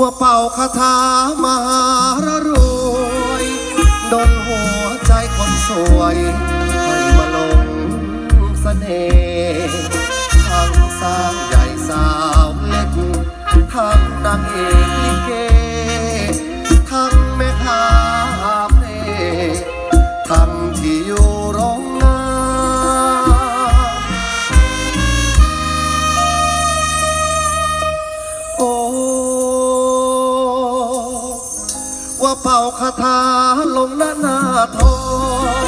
ว่าเป่าคาถามหารรวยดนหัวใจคนสวย ว่าเป่าคาถาลงหน้าหน้าทอง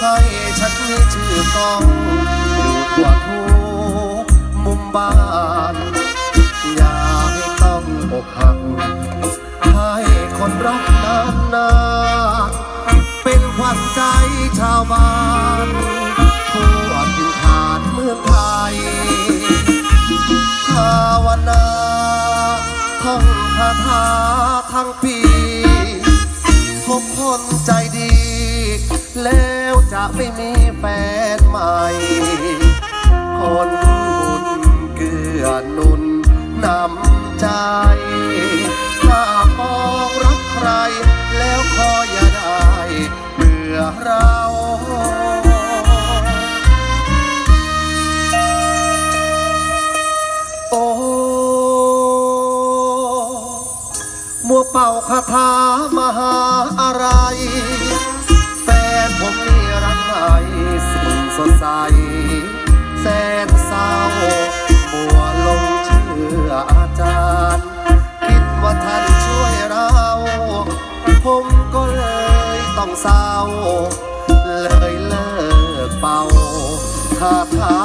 ให้ฉันมีชื่อกองอยู่ทั่วทุกมุมบ้านอย่าให้ต้องอกหักให้คนรักนานนานเป็นขวัญใจชาวบ้านทั่วทินฐานเมืองไทยภาวนาท่องคาถาทั้งปี แล้วจะไม่มีแฟนใหม่ คนบุญเกื้อหนุนนำใจถ้ามองรักใคร แล้วขออย่าได้เบื่อเราโอ้มัวเป่าคาถามหาอะไร ต้องเศร้า เลยเลิกเป่าคาถา